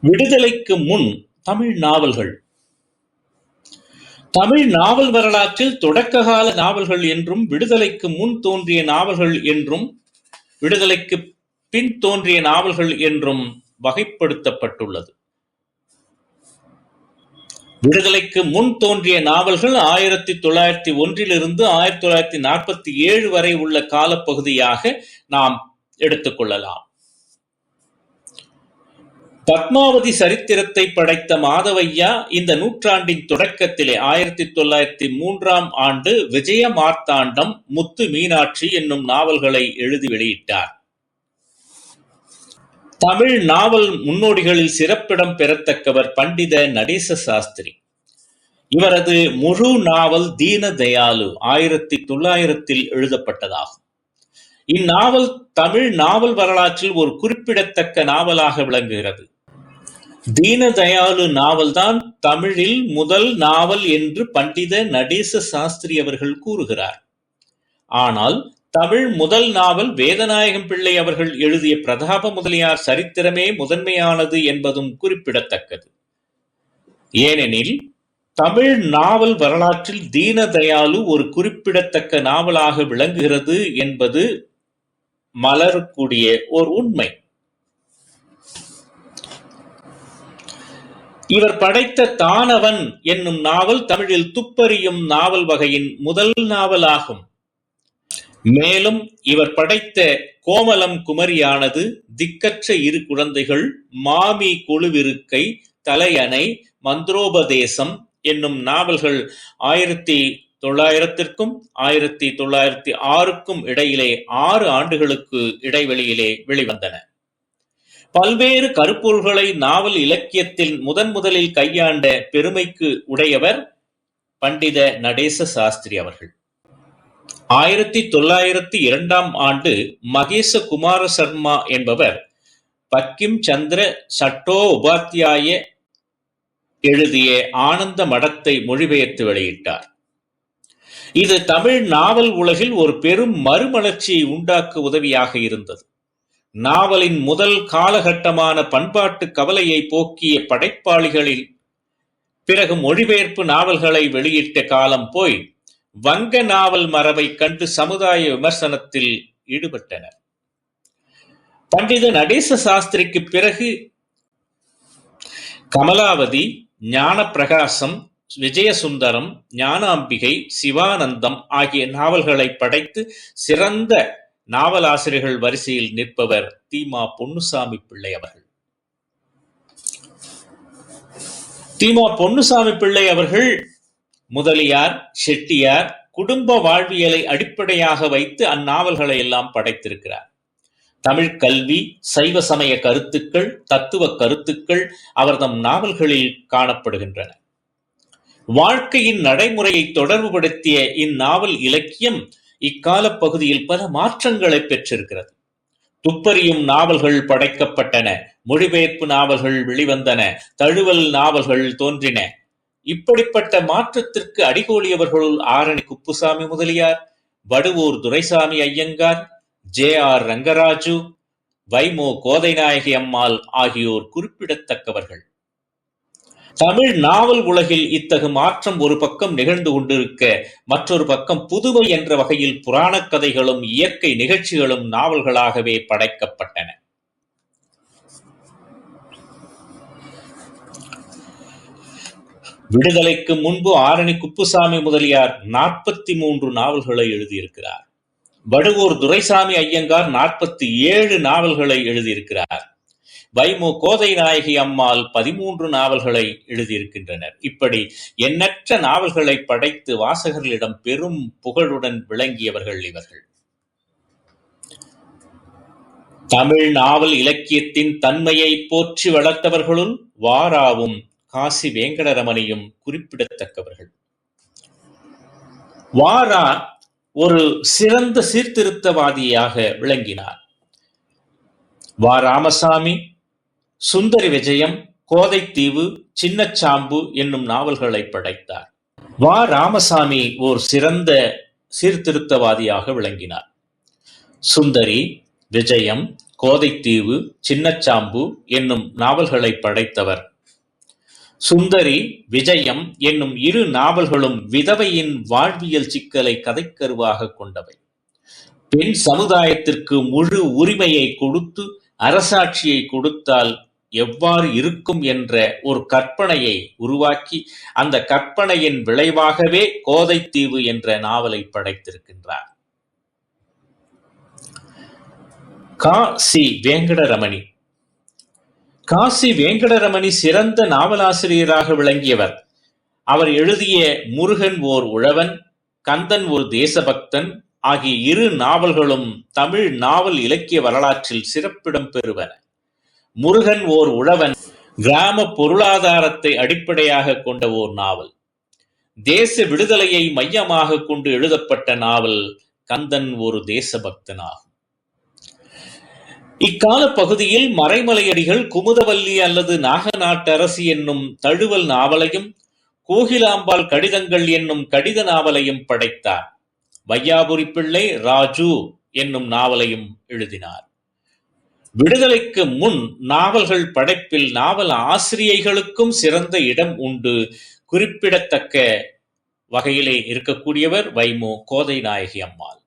விடுதலைக்கு முன் தமிழ் நாவல்கள் தமிழ் நாவல் வரலாற்றில் தொடக்ககால நாவல்கள் என்றும், விடுதலைக்கு முன் தோன்றிய நாவல்கள் என்றும், விடுதலைக்குப் பின் தோன்றிய நாவல்கள் என்றும் வகைப்படுத்தப்பட்டுள்ளது. விடுதலைக்கு முன் தோன்றிய நாவல்கள் ஆயிரத்தி தொள்ளாயிரத்தி ஒன்றிலிருந்து ஆயிரத்தி தொள்ளாயிரத்தி நாற்பத்தி ஏழு வரை உள்ள காலப்பகுதியாக நாம் எடுத்துக்கொள்ளலாம் பத்மாவதி சரித்திரத்தை படைத்த மாதவையா இந்த நூற்றாண்டின் தொடக்கத்திலே ஆயிரத்தி தொள்ளாயிரத்தி மூன்றாம் ஆண்டு விஜய மார்த்தாண்டம், முத்து மீனாட்சி என்னும் நாவல்களை எழுதி வெளியிட்டார். தமிழ் நாவல் முன்னோடிகளில் சிறப்பிடம் பெறத்தக்கவர் பண்டித நடேச சாஸ்திரி. இவரது முழு நாவல் தீன தயாளு ஆயிரத்தி தொள்ளாயிரத்தில் எழுதப்பட்டதாகும். இந்நாவல் தமிழ் நாவல் வரலாற்றில் ஒரு குறிப்பிடத்தக்க நாவலாக விளங்குகிறது. தீனதயாளு நாவல்தான் தமிழில் முதல் நாவல் என்று பண்டித நடேச சாஸ்திரி அவர்கள் கூறுகிறார். ஆனால் தமிழ் முதல் நாவல் வேதநாயகம் பிள்ளை அவர்கள் எழுதிய பிரதாப முதலியார் சரித்திரமே முதன்மையானது என்பதும் குறிப்பிடத்தக்கது. ஏனெனில் தமிழ் நாவல் வரலாற்றில் தீனதயாலு ஒரு குறிப்பிடத்தக்க நாவலாக விளங்குகிறது என்பது மலரக்கூடிய ஓர் உண்மை. இவர் படைத்த தானவன் என்னும் நாவல் தமிழில் துப்பறியும் நாவல் வகையின் முதல் நாவலாகும். மேலும் இவர் படைத்த கோமலம் குமரியானது திக்கற்ற இரு குழந்தைகள், மாமி குழுவிருக்கை தலையணை, மந்திரோபதேசம் என்னும் நாவல்கள் ஆயிரத்தி தொள்ளாயிரத்திற்கும் ஆயிரத்தி தொள்ளாயிரத்தி ஆறுக்கும் இடையிலே ஆறு ஆண்டுகளுக்கு இடைவெளியிலே வெளிவந்தன. பல்வேறு கருப்பொருள்களை நாவல் இலக்கியத்தில் முதன் முதலில் கையாண்ட பெருமைக்கு உடையவர் பண்டித நடேச சாஸ்திரி அவர்கள். ஆயிரத்தி தொள்ளாயிரத்தி இரண்டாம் ஆண்டு மகேச குமார சர்மா என்பவர் பக்கிம் சந்திர சட்டோ உபாத்தியாய எழுதிய ஆனந்த மடத்தை மொழிபெயர்த்து வெளியிட்டார். இது தமிழ் நாவல் உலகில் ஒரு பெரும் மறுமலர்ச்சியை உண்டாக்க உதவியாக இருந்தது. நாவலின் முதல் காலகட்டமான பண்பாட்டு கவலையை போக்கிய படைப்பாளிகளில் பிறகு மொழிபெயர்ப்பு நாவல்களை வெளியிட்ட காலம் போய் வங்க நாவல் மரபை கண்டு சமுதாய விமர்சனத்தில் ஈடுபட்டனர். பண்டித நடேச சாஸ்திரிக்கு பிறகு கமலாவதி, ஞானப்பிரகாசம், விஜயசுந்தரம், ஞானாம்பிகை, சிவானந்தம் ஆகிய நாவல்களை படைத்து சிறந்த நாவலாசிரியர்கள் வரிசையில் நிற்பவர் தீமா பொன்னுசாமி பிள்ளை அவர்கள். தீமா பொன்னுசாமி பிள்ளை அவர்கள் முதலியார், செட்டியார் குடும்ப வாழ்வியலை அடிப்படையாக வைத்து அந்நாவல்களை எல்லாம் படைத்திருக்கிறார். தமிழ் கல்வி, சைவ சமய கருத்துக்கள், தத்துவ கருத்துக்கள் அவர்தம் நாவல்களில் காணப்படுகின்றன. வாழ்க்கையின் நடைமுறையை தொடர்புபடுத்திய இந்நாவல் இலக்கியம் இக்காலப் பகுதியில் பல மாற்றங்களைப் பெற்றிருக்கிறது. துப்பறியும் நாவல்கள் படைக்கப்பட்டன, மொழிபெயர்ப்பு நாவல்கள் வெளிவந்தன, தழுவல் நாவல்கள் தோன்றின. இப்படிப்பட்ட மாற்றத்திற்கு அடிகோலியவர்களுள் ஆரணி குப்புசாமி முதலியார், வடுவூர் துரைசாமி ஐயங்கார், ஜே. ஆர். ரங்கராஜு, வைமோ கோதைநாயகி அம்மாள் ஆகியோர் குறிப்பிடத்தக்கவர்கள். தமிழ் நாவல் உலகில் இத்தகு மாற்றம் ஒரு பக்கம் நிகழ்ந்து கொண்டிருக்க, மற்றொரு பக்கம் புதுமை என்ற வகையில் புராணக் கதைகளும் இயற்கை நிகழ்ச்சிகளும் நாவல்களாகவே படைக்கப்பட்டன. விடுதலைக்கு முன்பு ஆரணி குப்புசாமி முதலியார் நாற்பத்தி மூன்று நாவல்களை எழுதியிருக்கிறார். வடுவூர் துரைசாமி ஐயங்கார் நாற்பத்தி ஏழு நாவல்களை எழுதியிருக்கிறார். வைமு கோதை நாயகி அம்மாள் பதிமூன்று நாவல்களை எழுதியிருக்கின்றனர். இப்படி எண்ணற்ற நாவல்களை படைத்து வாசகர்களிடம் பெரும் புகழுடன் விளங்கியவர்கள் இவர்கள். தமிழ் நாவல் இலக்கியத்தின் தன்மையை போற்றி வளர்த்தவர்களுள் வாராவும், காசி வேங்கடரமணியும் குறிப்பிடத்தக்கவர்கள். வாரா ஒரு சிறந்த சீர்திருத்தவாதியாக விளங்கினார். வா ராமசாமி, சுந்தரி விஜயம், கோதைத்தீவு, சின்னச்சாம்பு என்னும் நாவல்களை படைத்தார். வா ராமசாமி ஓர் சிறந்த சீர்திருத்தவாதியாக விளங்கினார். சுந்தரி, விஜயம், கோதைத்தீவு, சின்னச்சாம்பு என்னும் நாவல்களை படைத்தவர். சுந்தரி, விஜயம் என்னும் இரு நாவல்களும் விதவையின் வாழ்வியல் சிக்கலை கதைக்கருவாக கொண்டவை. பெண் சமுதாயத்திற்கு முழு உரிமையை கொடுத்து அரசாட்சியை கொடுத்தால் எவ்வாறு இருக்கும் என்ற ஒரு கற்பனையை உருவாக்கி, அந்த கற்பனையின் விளைவாகவே கோதைத்தீவு என்ற நாவலை படைத்திருக்கின்றார். கா. சி. வேங்கடரமணி காசி வேங்கடரமணி சிறந்த நாவலாசிரியராக விளங்கியவர். அவர் எழுதிய முருகன் ஓர் உழவன், கந்தன் ஒரு தேசபக்தன் ஆகிய இரு நாவல்களும் தமிழ் நாவல் இலக்கிய வரலாற்றில் சிறப்பிடம் பெறுவன. முருகன் ஓர் உழவன் கிராம பொருளாதாரத்தை அடிப்படையாக கொண்ட ஓர் நாவல். தேச விடுதலையை மையமாகக் கொண்டு எழுதப்பட்ட நாவல் கந்தன் ஒரு தேசபக்தன் ஆகும். இக்காலப் பகுதியில் மறைமலையடிகள் குமுதவல்லி அல்லது நாகநாட்டரசி என்னும் தழுவல் நாவலையும், கோகிலாம்பாள் கடிதங்கள் என்னும் கடித நாவலையும் படைத்தார். வையாபுரி பிள்ளை ராஜு என்னும் நாவலையும் எழுதினார். விடுதலைக்கு முன் நாவல்கள் படைப்பில் நாவல் ஆசிரியைகளுக்கும் சிறந்த இடம் உண்டு குறிப்பிடத்தக்க வகையிலே இருக்கக்கூடியவர் வைமு கோதைநாயகி அம்மாள்.